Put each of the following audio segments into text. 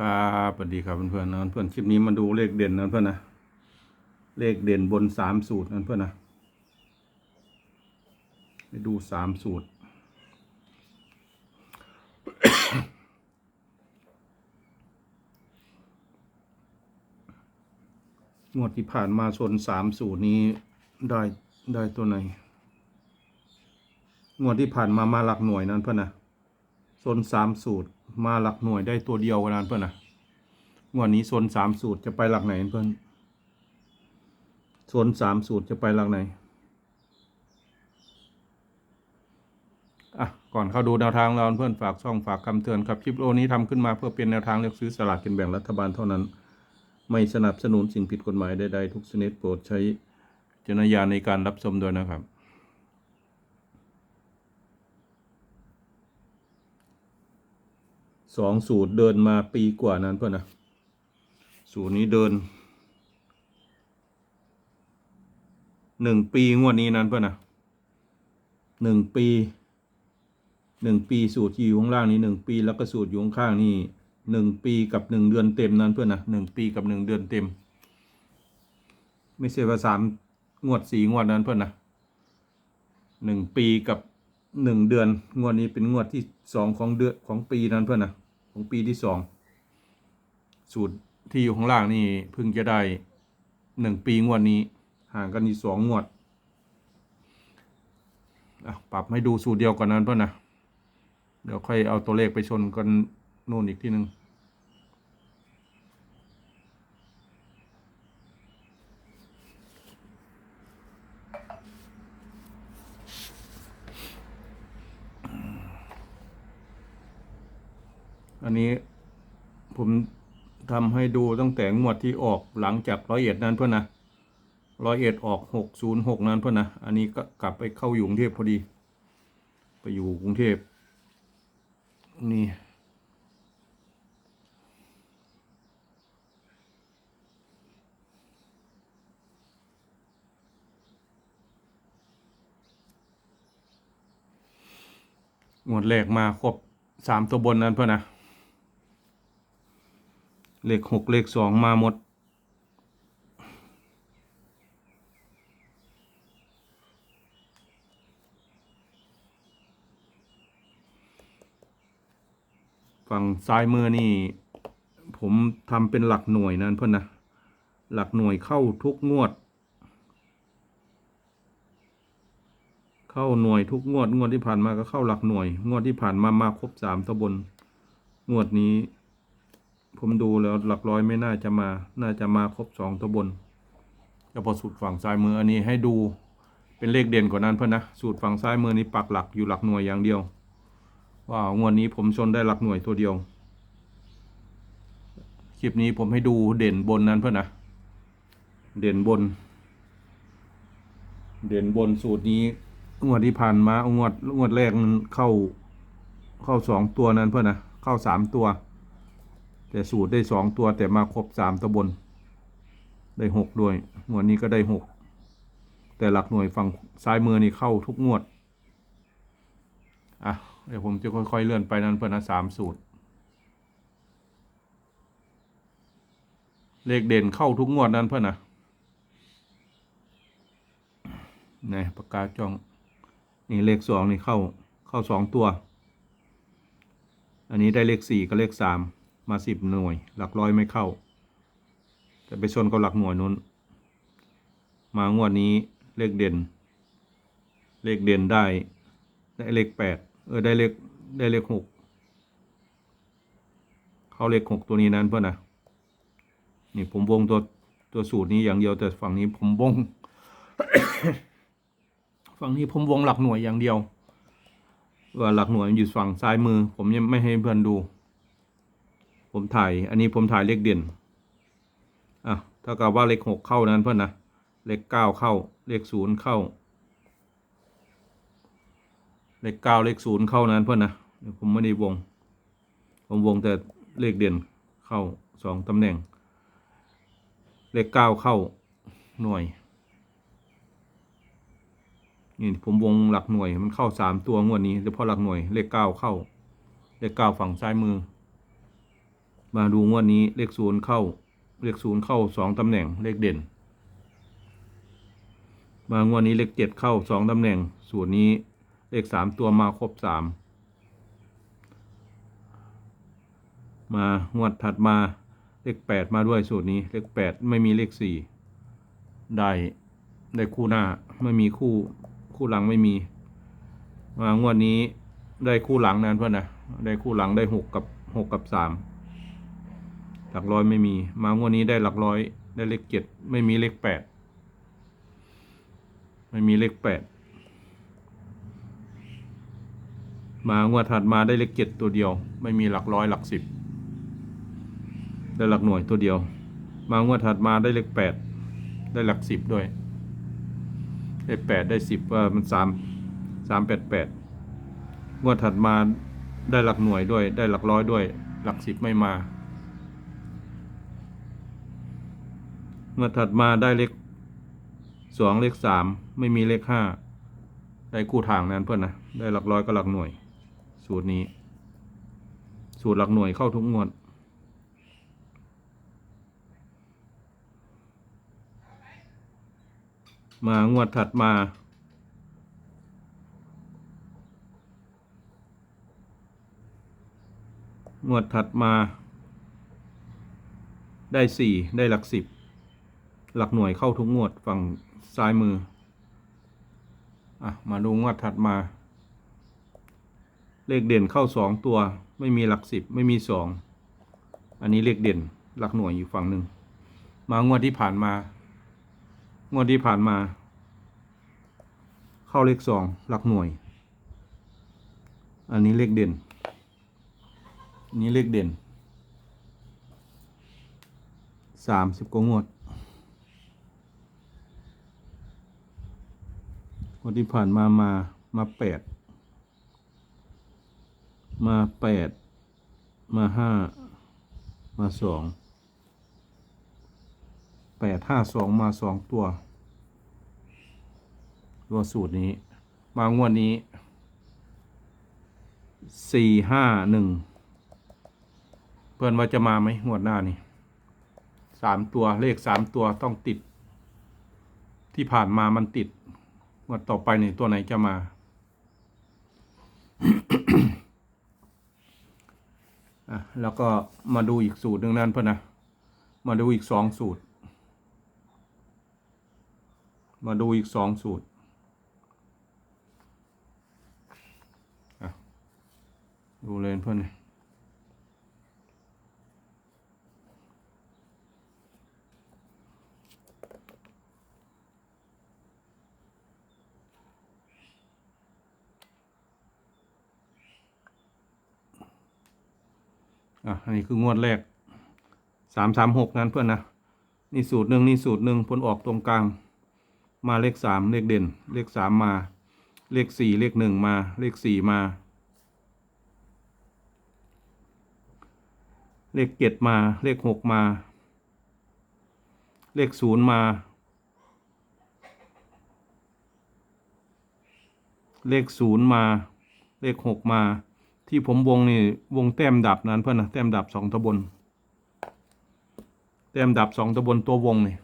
ครับสวัสดีครับเพื่อนๆนะเพื่อนคลิปนี้มาดูเลขเด่นนะเพื่อนนะเลขเด่นบนสามสูตรนะเพื่อนนะไปดูสามสูตร งวดที่ผ่านมาชนสามสูตรนี้ได้ได้ตัวไหน งวดที่ผ่านมามาหลักหน่วยนั้นเพื่อนนะ โซนสามสูตรมาหลักหน่วยได้ตัวเดียวกันนั้นเพื่อนนะงวดนี้โซนสามสูตรจะไปหลักไหนเพื่อนโซนสามสูตรจะไปหลักไหนอะก่อนเข้าดูแนวทางเราเพื่อนฝากช่องฝากคำเตือนครับคลิปโอนี้ทำขึ้นมาเพื่อเป็นแนวทางเลือกซื้อสลากกินแบ่งรัฐบาลเท่านั้น ไม่สนับสนุนสิ่งผิดกฎหมายใดๆทุกชนิดโปรดใช้จารณญาณในการรับชมด้วยนะครับ สองสูตรเดินมาปีกว่านั้นเพื่อนนะ สูตรนี้เดินหนึ่งปีงวดนี้นั้นเพื่อนนะหนึ่งปีหนึ่งปีสูตรที่อยู่ข้างล่างนี้หนึ่งปีแล้วก็สูตรอยู่ข้างนี่หนึ่งปีกับหนึ่งเดือนเต็มนั้นเพื่อนนะหนึ่งปีกับหนึ่งเดือนเต็ม ไม่ใช่ว่าสามงวดสี่งวดนั้นเพื่อนนะหนึ่งปีกับหนึ่งเดือน งวดนี้เป็นงวดที่สองของเดือนของปีนั้นเพื่อนนะ ของปีที่สองสูตรที่อยู่ข้างล่างนี่เพิ่งจะได้หนึ่งปีงวดนี้ ห่างกันอีกสองงวดอะปรับให้ดูสูตรเดียวก่อนนั้นเพื่อนนะเดี๋ยวค่อยเอาตัวเลขไปชนกันนู่นอีกที่หนึ่ง อันนี้ผมทำให้ดูตั้งแต่งวดที่ออกหลังจากร้อยเอ็ดนั้นเพื่อนนะร้อยเอ็ดออกหกศูนย์หกนั้นเพื่อนนะอันนี้ก็กลับไปเข้าอยู่กรุงเทพพอดี ไปอยู่กรุงเทพนี่งวดแรกมาครบสามตัวบนนั้นเพื่อนนะ เลขหกเลขสองมาหมด ฝั่งซ้ายมือนี่ ผมทำเป็นหลักหน่วยนั่นเพื่อนนะ หลักหน่วยเข้าทุกงวด เข้าหน่วยทุกงวด งวดที่ผ่านมาก็เข้าหลักหน่วย งวดที่ผ่านมามาครบสามตัวบน งวดนี้ ผมดูแล้วหลักร้อยไม่น่าจะมา น่าจะมาครบสองตัวบนก็พอสูตรฝั่งซ้ายมืออันนี้ให้ดูเป็นเลขเด่นกว่านั้นเพื่อนนะ สูตรฝั่งซ้ายมือนี้ปักหลักอยู่หลักหน่วยอย่างเดียว ว่างวดนี้ผมชนได้หลักหน่วยตัวเดียว คลิปนี้ผมให้ดูเด่นบนนั้นเพื่อนนะ เด่นบน เด่นบนสูตรนี้งวดที่ผ่านมางวดงวดแรกมันเข้าเข้าสองตัวนั้นเพื่อนนะ เข้าสามตัว แต่สูตรได้สองตัวแต่มาครบสามตัวบน ได้หกด้วยงวดนี้ก็ได้หกแต่หลักหน่วยฝั่งซ้ายมือนี่เข้าทุกงวด อะ เดี๋ยวผมจะค่อย ๆ เลื่อนไปนั้นเพื่อนนะสามสูตร เลขเด่นเข้าทุกงวดนั้นเพื่อนนะนี่ปากกาจ้อง นี่เลขสองนี่เข้าเข้าสองตัว อันนี้ได้เลขสี่กับเลขสาม มาสิบหน่วย หลักร้อยไม่เข้า แต่ไปชนกับหลักหน่วยนู้น มางวดนี้เลขเด่น เลขเด่นได้ ได้เลขแปดเออได้เลขได้เลขหกเข้าเลขหกตัวนี้นั้นเพื่อนนะนี่ผมวงตัวตัวสูตรนี้อย่างเดียวแต่ฝั่งนี้ผมวง ฝั่งนี้ผมวงหลักหน่วยอย่างเดียวว่าหลักหน่วยอยู่ฝั่งซ้ายมือ ผมยังไม่ให้เพื่อนดู ผมถ่าย อันนี้ผมถ่ายเลขเด่น อะ ถ้ากับว่าเลขหกเข้านั้นเพื่อนนะ เลขเก้าเข้า เลขศูนย์เข้า เลขเก้าเลขศูนย์เข้านั้นเพื่อนนะ ผมไม่ได้วง ผมวงแต่เลขเด่นเข้าสองตำแหน่ง เลขเก้าเข้าหน่วย นี่ผมวงหลักหน่วยมันเข้าสามตัวงวดนี้เฉพาะหลักหน่วย เลขเก้าเข้า เลขเก้าฝั่งซ้ายมือ มาดูงวดนี้เลขศูนย์เข้า เลขศูนย์เข้าสองตำแหน่งเลขเด่น มางวดนี้เลขเจ็ดเข้าสองตำแหน่งสูตรนี้เลขสามตัวมาครบสามมางวดถัดมาเลขแปดมาด้วยสูตรนี้เลขแปดไม่มีเลขสี่ได้ได้คู่หน้าไม่มีคู่คู่หลังไม่มี มางวดนี้ได้คู่หลังนั้นเพื่อนนะได้คู่หลังได้หกกับหกกับสาม หลักร้อยไม่มี มางวดนี้ได้หลักร้อย ได้เลขเจ็ดไม่มีเลขแปดไม่มีเลขแปดมางวดถัดมาได้เลขเจ็ดตัวเดียว ไม่มีหลักร้อยหลักสิบได้หลักหน่วยตัวเดียว มางวดถัดมาได้เลขแปดได้หลักสิบด้วย ได้แปดได้สิบว่ามันสามสามแปดแปดงวดถัดมาได้หลักหน่วยด้วย ได้หลักร้อยด้วย หลักสิบไม่มา งวดถัดมาได้เลขสองเลขสามไม่มีเลขห้าได้คู่ทางนั้นเพื่อนนะได้หลักร้อยก็หลักหน่วย สูตรนี้ สูตรหลักหน่วยเข้าทุกงวดมางวดถัดมา งวดถัดมา ได้สี่ได้หลักสิบ หลักหน่วยเข้าทุกงวดฝั่งซ้ายมือ อะ มาดูงวดถัดมา เลขเด่นเข้าสองตัว ไม่มีหลักสิบไม่มีสอง อันนี้เลขเด่นหลักหน่วยอยู่ฝั่งหนึ่ง มางวดที่ผ่านมา งวดที่ผ่านมา เข้าเลขสองหลักหน่วย อันนี้เลขเด่น อันนี้เลขเด่นสามสิบกว่างวด วดที่ผ่านมามามาแปดมาแปดมาห้ามาสองแปดห้าสองมาสองตัว ตัวสูตรนี้ มางวดนี้สี่ห้าหนึ่งเพื่อนว่าจะมาไหมงวดหน้านี่สามตัวเลขสามตัวต้องติด ที่ผ่านมามันติด งวดต่อไปนี่ตัวไหนจะมา อะแล้วก็มาดูอีกสูตรหนึ่งนั่นเพื่อนนะ มาดูอีกสองสูตร มาดูอีกสองสูตรอะดูเลยเพื่อนนี่ อะอันนี้คืองวดแรกสามสามหกนั้นเพื่อนนะนี่สูตรหนึ่งนี่สูตรหนึ่งผลออกตรงกลาง มาเลขสามเลขเด่น เลขสามมา เลขสี่เลขหนึ่งมา เลขสี่มา เลขเจ็ดมา เลขหกมา เลขศูนย์มา เลขศูนย์มา เลขหกมา ที่ผมวงนี่วงแต้มดับนั้นเพื่อนนะแต้มดับสองตะบน แต้มดับสองตะบนตัววงนี่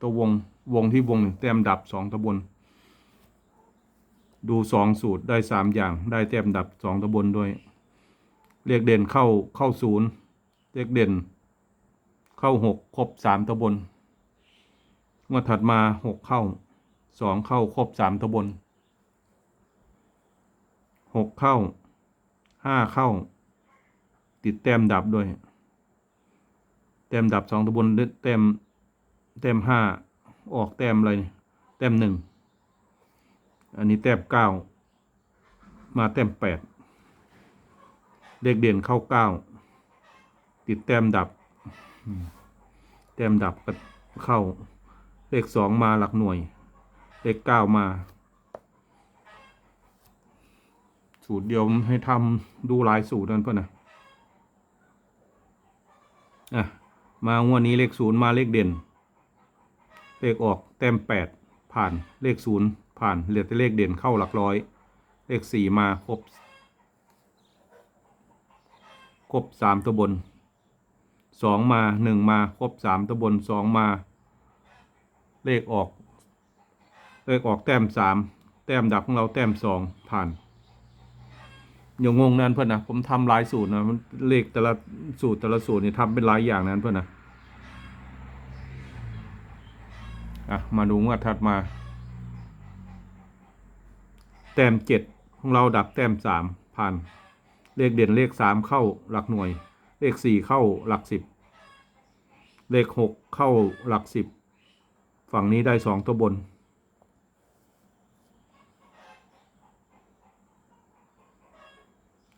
ตัววงวงที่วงนี่แต้มดับสองตะบน ดูสองสูตรได้สามอย่างได้แต้มดับสองตะบนด้วยเลขเด่นเข้าเข้าศูนย์เลขเด่น เข้าหกครบสามตะบนงวดถัดมาหกเข้าสองเข้าครบสามตะบนหกเข้า ห้าเข้า ติดแต้มดับด้วย แต้มดับสองตะบนแต้มแต้มห้าออกแต้มอะไรแต้มหนึ่งอันนี้แต้มเก้ามาแต้มแปดเลขเด่นเข้าเก้าติดแต้มดับ แต้มดับก็เข้า เลขสองมาหลักหน่วย เลขเก้ามา สูตรเดียวให้ทำดูหลายสูตรนั่นเพื่อนนะอะมางวดนี้เลขศูนย์มาเลขเด่น เลขออกแต้มแปดผ่านเลขศูนย์ผ่านเหลือแต่เลขเด่นเข้าหลักร้อย เลขสี่มาครบ ครบสามตัวบนสองมาหนึ่งมาครบสามตัวบนสองมา เลขออก เลขออกแต้มสามแต้มดับของเราแต้มสองผ่าน อย่างงงนั่นเพื่อนนะผมทำหลายสูตรนะมันเลขแต่ละสูตรแต่ละสูตรเนี่ยทำเป็นหลายอย่างนั้นเพื่อนนะอะมาดูงวดถัดมา แต้มเจ็ดของเราดับแต้มสามผ่าน เลขเด่นเลขสามเข้าหลักหน่วย เลขสี่เข้าหลักสิบเลขหกเข้าหลักสิบฝั่งนี้ได้สองตัวบน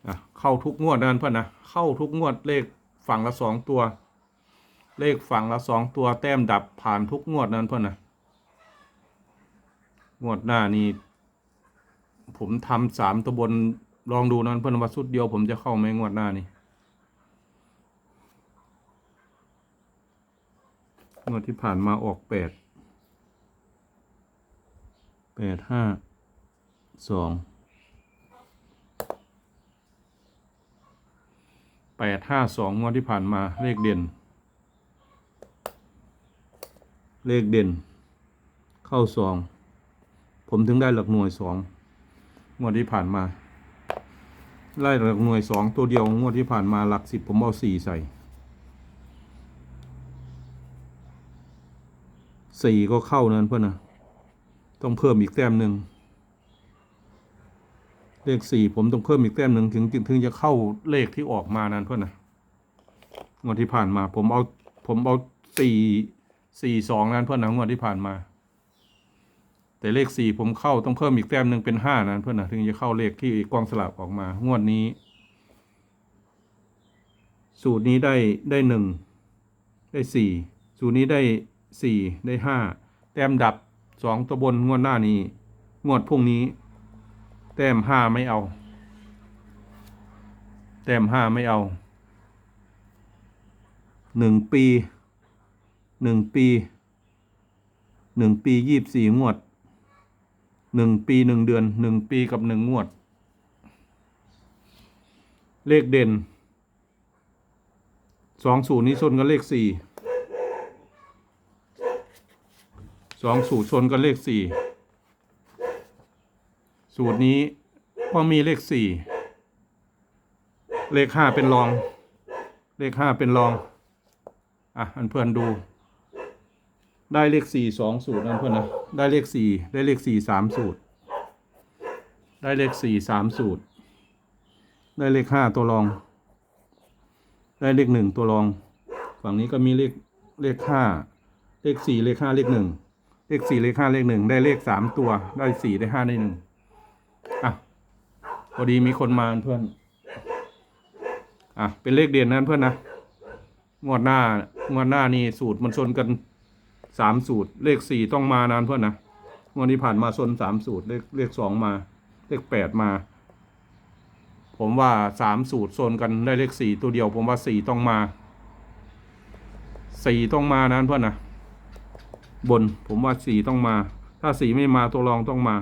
อะ เข้าทุกงวดนั่นเพื่อนนะเข้าทุกงวดเลขฝั่งละสองตัว เลขฝั่งละสองตัวแต้มดับผ่านทุกงวดนั่นเพื่อนนะงวดหน้านี่ผมทำสามตัวบนลองดูนั่นเพื่อนว่าสุดเดียว ผมจะเข้าไหมงวดหน้านี่งวดที่ผ่านมาออกแปดแปดห้าสอง แปดห้าสองงวดที่ผ่านมาเลขเด่น เลขเด่น เข้าสอง ผมถึงได้หลักหน่วยสองงวดที่ผ่านมา ไล่หลักหน่วยสองตัวเดียวงวดที่ผ่านมาหลักสิบผมเอาสี่ใส่สี่ก็เข้านั่นเพื่อนนะต้องเพิ่มอีกแต้มหนึ่ง เลขสี่ผมต้องเพิ่มอีกแต้มหนึ่งถึงถึงถงจะเข้าเลขที่ออกมานั้นเพื่อนนะงวดที่ผ่านมา ผมเอาผมเอาสี่สี่สองนั้นเพื่อนนะงวดที่ผ่านมา แต่เลขสี่ผมเข้าต้องเพิ่มอีกแต้มหนึ่งเป็นห้านั้นเพื่อนนะถึงจะเข้าเลขที่กองสลากออกมา งวดนี้ สูตรนี้ได้ได้หนึ่งได้สี่สูตรนี้ได้สี่ได้ห้าแต้มดับสองตัวบนงวดหน้านี้ งวดพรุ่งนี้ ต้มห้าไม่เอา แต้มห้าไม่เอาหนึ่งปีหนึ่งปีหนึ่งปียี่บสี่งวดหนึ่งปีหนึ่งเดือนหนึ่งปีกับหนึ่งงวด เลขเด่นสองสูตรนี้ชนกันเลขสี่สองสูตรชนกันเลขสี่ สูตรนี้ก็มีเลขสี่เลขห้าเป็นรอง เลขห้าเป็นรอง อะอันเพื่อนดู ได้เลขสี่สองสูตรนั่นเพื่อนนะได้เลขสี่ได้เลขสี่สามสูตร ได้เลขสี่สามสูตร ได้เลขห้าตัวรอง ได้เลขหนึ่งตัวรอง ฝั่งนี้ก็มีเลขเลขห้าเลขสี่เลขห้าเลขหนึ่งเลขสี่เลขห้าเลขหนึ่งได้เลขสามตัว ได้สี่ได้ห้าได้หนึ่ง อะพอดีมีคนมาเพื่อน อะ เป็นเลขเด่นนั้นเพื่อนนะงวดหน้างวดหน้านี่สูตรมันชนกันสามสูตร เลขสี่ต้องมานานเพื่อนนะงวดนี้ผ่านมาชนสามสูตร เลขเลขสองมา เลขแปดมา ผมว่าสามสูตรชนกันได้เลขสี่ตัวเดียว ผมว่าสี่ต้องมาสี่ต้องมานานเพื่อนนะบนผมว่าสี่ต้องมา ถ้าสี่ไม่มาตัวรองต้องมา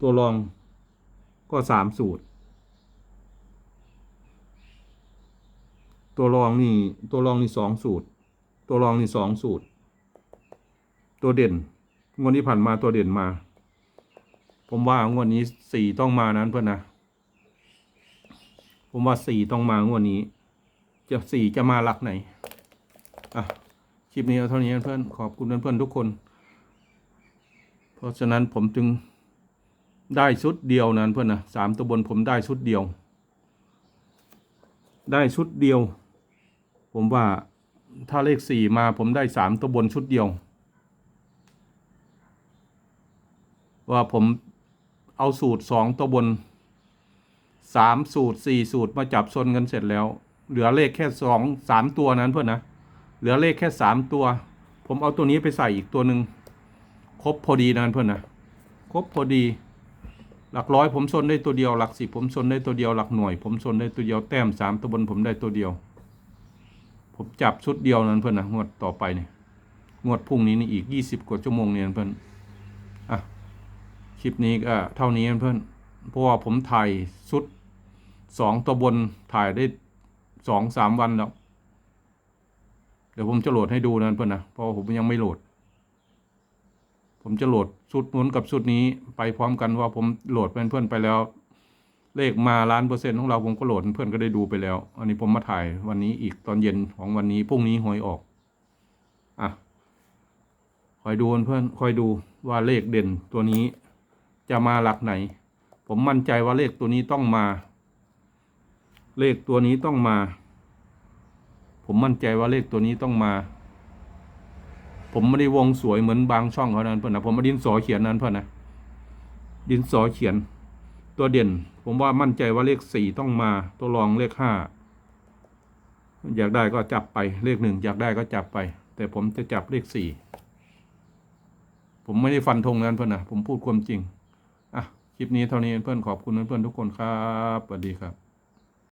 ตัวรองก็สามสูตร ตัวรองนี่ตัวรองนี่สองสูตร ตัวรองนี่สองสูตร ตัวเด่นงวดนี้ผ่านมาตัวเด่นมา ผมว่างวดนี้สี่ต้องมานั้นเพื่อนนะ ผมว่าสี่ต้องมางวดนี้ จะสี่จะมาหลักไหนอะคลิปนี้เอาเท่านี้เพื่อนขอบคุณเพื่อนๆทุกคน เพราะฉะนั้นผมจึง ได้ชุดเดียวนั้นเพื่อนนะสามตัวบนผมได้ชุดเดียว ได้ชุดเดียว ผมว่าถ้าเลขสี่มาผมได้สามตัวบนชุดเดียว ว่าผมเอาสูตรสองตัวบนสามสูตรสี่สูตรมาจับชนกันเสร็จแล้ว เหลือเลขแค่สองสามตัวนั้นเพื่อนนะเหลือเลขแค่สามตัว ผมเอาตัวนี้ไปใส่อีกตัวหนึ่งครบพอดีนั้นเพื่อนนะครบพอดี หลักร้อยผมชนได้ตัวเดียวหลักสิบผมชนได้ตัวเดียวหลักหน่วย ผมชนได้ตัวเดียวแต้มสามตัวบนผมได้ตัวเดียว ผมจับชุดเดียวนั้นเพื่อนนะงวดต่อไปเนี่ยงวดพรุ่งนี้นี่อีกยี่สิบกว่าชั่วโมงเนี่ยเพื่อนอะคลิปนี้ก็เท่านี้เพื่อนเพราะว่าผมถ่ายชุดสองตัวบนถ่ายได้สองสามวันแล้ว เดี๋ยวผมจะโหลดให้ดูนะเพื่อนนะเพราะผมยังไม่โหลด ผมจะโหลดชุดนู้นกับชุดนี้ไปพร้อมกันว่าผมโหลดเป็นเพื่อนไปแล้ว เลขมาล้านเปอร์เซ็นต์ของเราผมก็โหลดเพื่อนก็ได้ดูไปแล้ว อันนี้ผมมาถ่ายวันนี้อีกตอนเย็นของวันนี้พรุ่งนี้หวยออกอะคอยดูเพื่อนคอยดูว่าเลขเด่นตัวนี้จะมาหลักไหน ผมมั่นใจว่าเลขตัวนี้ต้องมา เลขตัวนี้ต้องมา ผมมั่นใจว่าเลขตัวนี้ต้องมา ผมไม่ได้วงสวยเหมือนบางช่องเขานั้นเพื่อนนะผมมาดินสอเขียนนั้นเพื่อนนะดินสอเขียน ตัวเด่น ผมว่ามั่นใจว่าเลขสี่ต้องมา ตัวรองเลขห้าอยากได้ก็จับไปเลขหนึ่งอยากได้ก็จับไป แต่ผมจะจับเลขสี่ผมไม่ได้ฟันธงนั้นเพื่อนนะผมพูดความจริงอะคลิปนี้เท่านี้เพื่อนขอบคุณเพื่อนทุกคนครับสวัสดีครับ